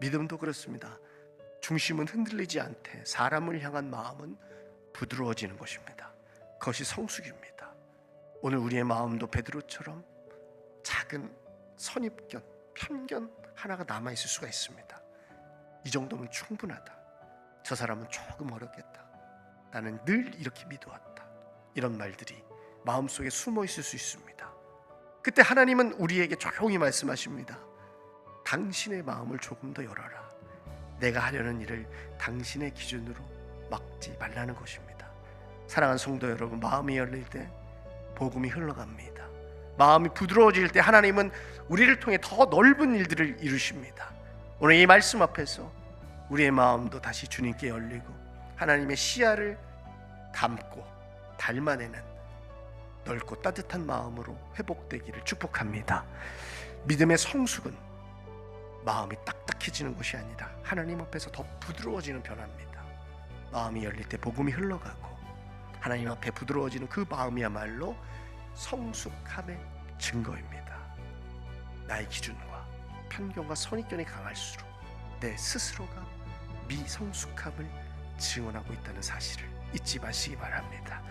믿음도 그렇습니다. 중심은 흔들리지 않되 사람을 향한 마음은 부드러워지는 것입니다. 그것이 성숙입니다. 오늘 우리의 마음도 베드로처럼 작은 선입견, 편견 하나가 남아 있을 수가 있습니다. 이 정도면 충분하다. 저 사람은 조금 어렵겠다. 나는 늘 이렇게 믿어왔다. 이런 말들이 마음속에 숨어 있을 수 있습니다. 그때 하나님은 우리에게 조용히 말씀하십니다. 당신의 마음을 조금 더 열어라. 내가 하려는 일을 당신의 기준으로 막지 말라는 것입니다. 사랑하는 성도 여러분, 마음이 열릴 때 복음이 흘러갑니다. 마음이 부드러워질 때 하나님은 우리를 통해 더 넓은 일들을 이루십니다. 오늘 이 말씀 앞에서 우리의 마음도 다시 주님께 열리고 하나님의 시야를 담고 닮아내는 넓고 따뜻한 마음으로 회복되기를 축복합니다. 믿음의 성숙은 마음이 딱딱해지는 것이 아니라 하나님 앞에서 더 부드러워지는 변화입니다. 마음이 열릴 때 복음이 흘러가고 하나님 앞에 부드러워지는 그 마음이야말로 성숙함의 증거입니다. 나의 기준과 편견과 선입견이 강할수록 내 스스로가 미성숙함을 증언하고 있다는 사실을 잊지 마시기 바랍니다.